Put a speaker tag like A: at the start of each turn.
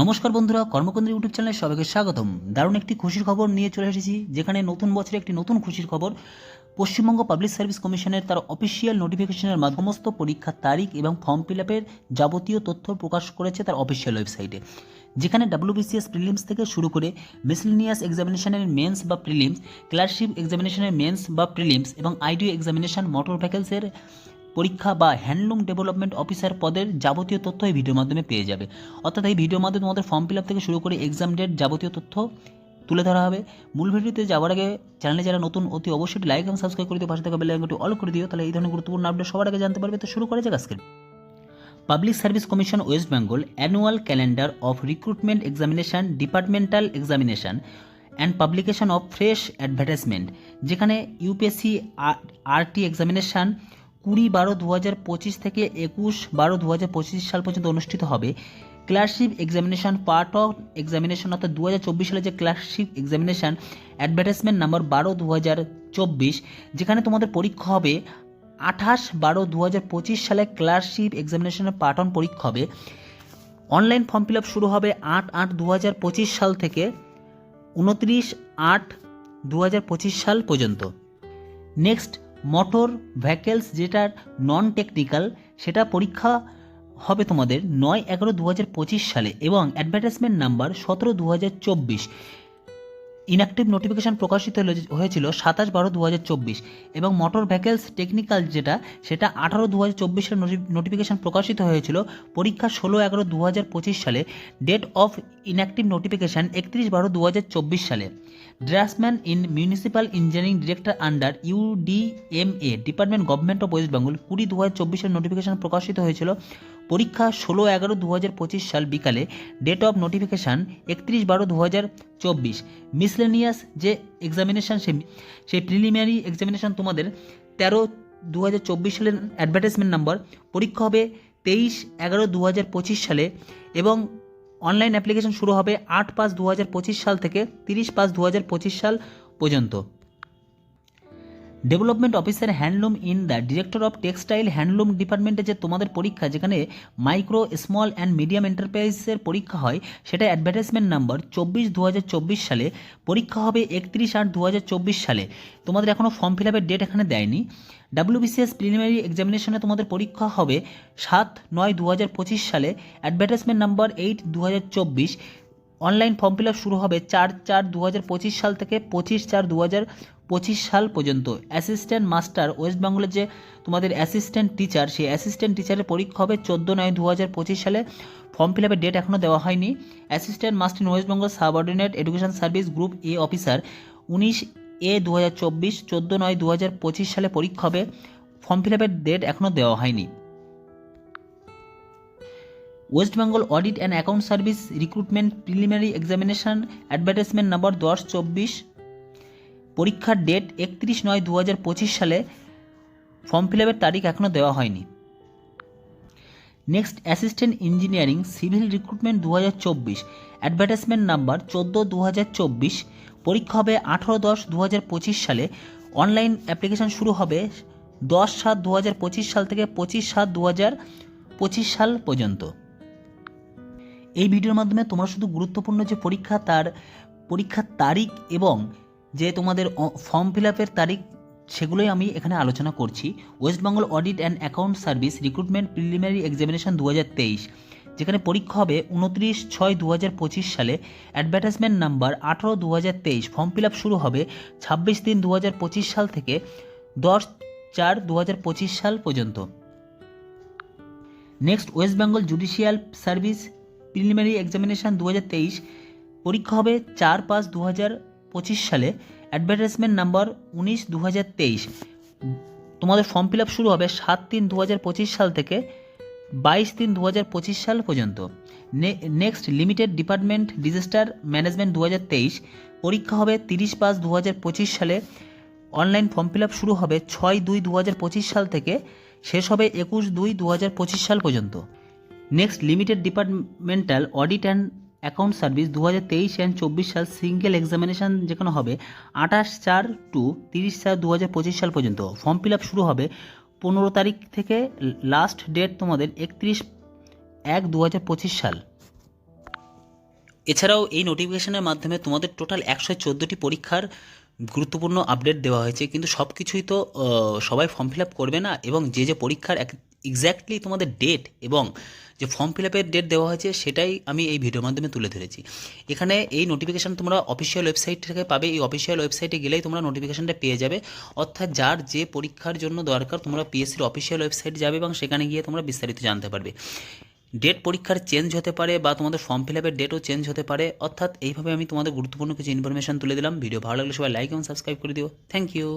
A: নমস্কার বন্ধুরা, কর্মকেন্দ্র ইউটিউব চ্যানেলে সবাইকে স্বাগতম। দারুণ একটি খুশির খবর নিয়ে চলে এসেছি, যেখানে নতুন বছরে একটি নতুন খুশির খবর। পশ্চিমবঙ্গ পাবলিক সার্ভিস কমিশনের তার অফিসিয়াল নোটিফিকেশনের মাধ্যমে সমস্ত পরীক্ষার তারিখ এবং ফর্ম ফিল আপের যাবতীয় তথ্য প্রকাশ করেছে তার অফিসিয়াল ওয়েবসাইটে যেখানে ডাব্লিউবিসিএস প্রিলিমস থেকে শুরু করে মিসলিনিয়াস এক্সামিনেশনের মেন্স বা প্রিলিমস ক্লার্কশিপ এক্সামিনেশনের মেন্স বা প্রিলিমস এবং আইডিও এক্সামিনেশন মোটর ভেহিকেলসের পরীক্ষা বা হ্যান্ডলুম ডেভেলপমেন্ট অফিসার পদের যাবতীয় তথ্য এই ভিডিওর মাধ্যমে পেয়ে যাবে। অর্থাৎ এই ভিডিওর মাধ্যমে তোমাদের ফর্ম ফিল আপ থেকে শুরু করে এক্সাম ডেট যাবতীয় তথ্য তুলে ধরা হবে। মূল ভিডিওতে যাওয়ার আগে চ্যানেলে যারা নতুন, অতি অবশ্যই লাইক এবং সাবস্ক্রাইব করে দিও। পাশে থাকা বেল অল করে দিও। তাহলে এই ধরনের গুরুত্বপূর্ণ আপডেট সবার আগে জানতে পারবে। তো শুরু করা যাক আজকে public service commission West Bengal annual calendar of recruitment examination departmental examination and publication of fresh advertisement যেখানে ইউপিএসসি আর আরটি এক্সামিনেশান কুড়ি বারো দু হাজার পঁচিশ থেকে একুশ বারো দু হাজার পঁচিশ সাল পর্যন্ত অনুষ্ঠিত হবে। Clerkship examination part of examination অর্থাৎ দু হাজার চব্বিশ সালে যে ক্লার্কশিপ এক্সামিনেশন অ্যাডভার্টাইজমেন্ট নাম্বার বারো দু হাজার চব্বিশ, যেখানে তোমাদের পরীক্ষা হবে, আঠাশ বারো দু হাজার পঁচিশ সালে ক্লার্কশিপ এক্সামিনেশনের অন পরীক্ষা হবে। অনলাইন ফর্ম ফিল আপ শুরু হবে আট আট দু হাজার পঁচিশ সাল থেকে উনত্রিশ আট দু হাজার পঁচিশ সাল পর্যন্ত। নেক্সট মোটর ভেহিকেলস যেটার নন টেকনিক্যাল সেটা পরীক্ষা হবে তোমাদের নয় এগারো দু সালে এবং অ্যাডভার্টাইজমেন্ট নাম্বার সতেরো দু ইনঅ্যাক্টিভ নোটিফিকেশন প্রকাশিত হয়েছিল সাতাশ বারো দু এবং মোটর ভেহিকেলস টেকনিক্যাল যেটা, সেটা আঠারো দু হাজার চব্বিশের নোটিফিকেশন প্রকাশিত হয়েছিল পরীক্ষা ষোলো এগারো দু সালে ডেট অফ ইনঅ্যাক্টিভ নোটিফিকেশন একত্রিশ বারো দু সালে। Draughtsman in municipal engineering director under UDMA department government of West Bengal কুড়ি দু হাজার চব্বিশের নোটিফিকেশন প্রকাশিত হয়েছিল পরীক্ষা ষোলো এগারো দু হাজার পঁচিশ সাল বিকালে ডেট অফ নোটিফিকেশান একত্রিশ বারো দু হাজার চব্বিশ। মিসলেনিয়াস যে এক্সামিনেশান সে সেই প্রিলিমিনারি এক্সামিনেশান তোমাদের তেরো দু হাজার চব্বিশ সালের অ্যাডভার্টাইজমেন্ট নাম্বার পরীক্ষা হবে তেইশ এগারো দু হাজার পঁচিশ সালে এবং অনলাইন অ্যাপ্লিকেশন শুরু হবে আট পাঁচ দু হাজার পঁচিশ সাল থেকে তিরিশ পাঁচ দু হাজার পঁচিশ সাল পর্যন্ত। Development officer handloom in the director of textile handloom ডিপার্টমেন্টে যে তোমাদের পরীক্ষা, যেখানে মাইক্রো স্মল অ্যান্ড মিডিয়াম এন্টারপ্রাইজের পরীক্ষা হয়, সেটা অ্যাডভার্টাইজমেন্ট নাম্বার চব্বিশ দু সালে, পরীক্ষা হবে একত্রিশ আট দু সালে। তোমাদের এখনও ফর্ম ফিল আপের ডেট এখানে দেয়নি। ডাব্লিউবিসিএস প্রিলিমিনারি এক্সামিনেশনে তোমাদের পরীক্ষা হবে সাত নয় দু সালে অ্যাডভার্টাইজমেন্ট নাম্বার এইট দু হাজার চব্বিশ। অনলাইন ফর্ম ফিল আপ শুরু হবে চার চার দু সাল থেকে পঁচিশ চার দু পঁচিশ সাল পর্যন্ত অ্যাসিস্ট্যান্ট মাস্টার ওয়েস্ট বেঙ্গলের যে তোমাদের অ্যাসিস্ট্যান্ট টিচার, সেই অ্যাসিস্ট্যান্ট টিচারের পরীক্ষা হবে চোদ্দ নয় দু হাজার পঁচিশ সালে। ফর্ম ফিল আপের ডেট এখনও দেওয়া হয়নি। Assistant master in West Bengal subordinate education service group A officer. উনিশ এ দু হাজার চব্বিশ, চোদ্দ নয় দু হাজার পঁচিশ সালে পরীক্ষা হবে। ফর্ম ফিল আপের ডেট এখনও দেওয়া হয়নি। West Bengal audit and account service recruitment preliminary examination advertisement number দশ, চব্বিশ। পরীক্ষার ডেট একত্রিশ নয় দু সালে ফর্ম ফিল আপের তারিখ এখনও দেওয়া হয়নি। Next assistant engineering civil recruitment দু হাজার চব্বিশ। অ্যাডভার্টাইজমেন্ট নাম্বার চোদ্দ দু হাজার চব্বিশ। পরীক্ষা হবে আঠারো দশ দু হাজার পঁচিশ সালে। অনলাইন অ্যাপ্লিকেশন শুরু হবে দশ সাত দু হাজার পঁচিশ সাল থেকে পঁচিশ সাত দু হাজার পঁচিশ সাল পর্যন্ত। এই ভিডিওর মাধ্যমে তোমরা শুধু গুরুত্বপূর্ণ যে পরীক্ষা, তার পরীক্ষার তারিখ এবং যে তোমাদের ফর্ম ফিল আপের তারিখ, সেগুলোই আমি এখানে আলোচনা করছি। West Bengal audit and account service recruitment preliminary examination দু হাজার তেইশ, যেখানে পরীক্ষা হবে উনত্রিশ ছয় দু হাজার পঁচিশ সালে। অ্যাডভার্টাইজমেন্ট নাম্বার আঠারো দু হাজার তেইশ ফর্ম ফিল আপ শুরু হবে ছাব্বিশ তিন দু হাজার পঁচিশ সাল থেকে দশ চার দু হাজার পঁচিশ সাল পর্যন্ত। Next West Bengal judicial service preliminary examination দু হাজার তেইশ, পরীক্ষা হবে চার পাঁচ দু হাজার সালে অ্যাডভার্টাইজমেন্ট নাম্বার উনিশ দু হাজার তেইশ। তোমাদের ফর্ম ফিল আপ শুরু হবে সাত তিন দু হাজার পঁচিশ সাল থেকে বাইশ তিন দু হাজার পঁচিশ সাল পর্যন্ত। Next limited department disaster management দু হাজার তেইশ। পরীক্ষা হবে তিরিশ পাঁচ দু হাজার পঁচিশ সালে। অনলাইন ফর্ম ফিল আপ শুরু হবে ছয় দুই দু হাজার পঁচিশ সাল থেকে। শেষ হবে একুশ দুই দু হাজার পঁচিশ সাল পর্যন্ত। Next limited departmental audit and account service দু হাজার তেইশ অ্যান্ড চব্বিশ সাল সিঙ্গেল এক্সামিনেশান যেখানে হবে, আঠাশ চার টু তিরিশ চার দু হাজার পঁচিশ সাল পর্যন্ত। ফর্ম ফিল আপ শুরু হবে পনেরো তারিখ থেকে লাস্ট ডেট তোমাদের একত্রিশ এক দু হাজার পঁচিশ সাল। এছাড়াও এই নোটিফিকেশনের মাধ্যমে তোমাদের টোটাল একশো চোদ্দোটি পরীক্ষার গুরুত্বপূর্ণ আপডেট দেওয়া হয়েছে, কিন্তু সব কিছুই তো সবাই ফর্ম ফিল আপ করবে না এবং যে যে পরীক্ষার এক্স্যাক্টলি তোমাদের ডেট এবং যে ফর্ম ফিল আপের ডেট দেওয়া হয়েছে, সেটাই আমি এই ভিডিওর মাধ্যমে তুলে ধরেছি। এখানে এই নোটিফিকেশান তোমরা অফিসিয়াল ওয়েবসাইট থেকে পাবে, এই অফিসিয়াল ওয়েবসাইটে গেলেই তোমরা নোটিফিকেশানটা পেয়ে যাবে। অর্থাৎ যার যে পরীক্ষার জন্য দরকার, তোমরা পিএসসির অফিসিয়াল ওয়েবসাইট যাবে এবং সেখানে গিয়ে তোমরা বিস্তারিত জানতে পারবে। ডেট পরীক্ষার চেঞ্জ হতে পারে বা তোমাদের ফর্ম ফিল আপের ডেটও চেঞ্জ হতে পারে। অর্থাৎ এইভাবে আমি তোমাদের গুরুত্বপূর্ণ কিছু ইনফরমেশন তুলে দিলাম। ভিডিও ভালো লাগলে সবাই লাইক এবং সাবস্ক্রাইব করে দিও। Thank you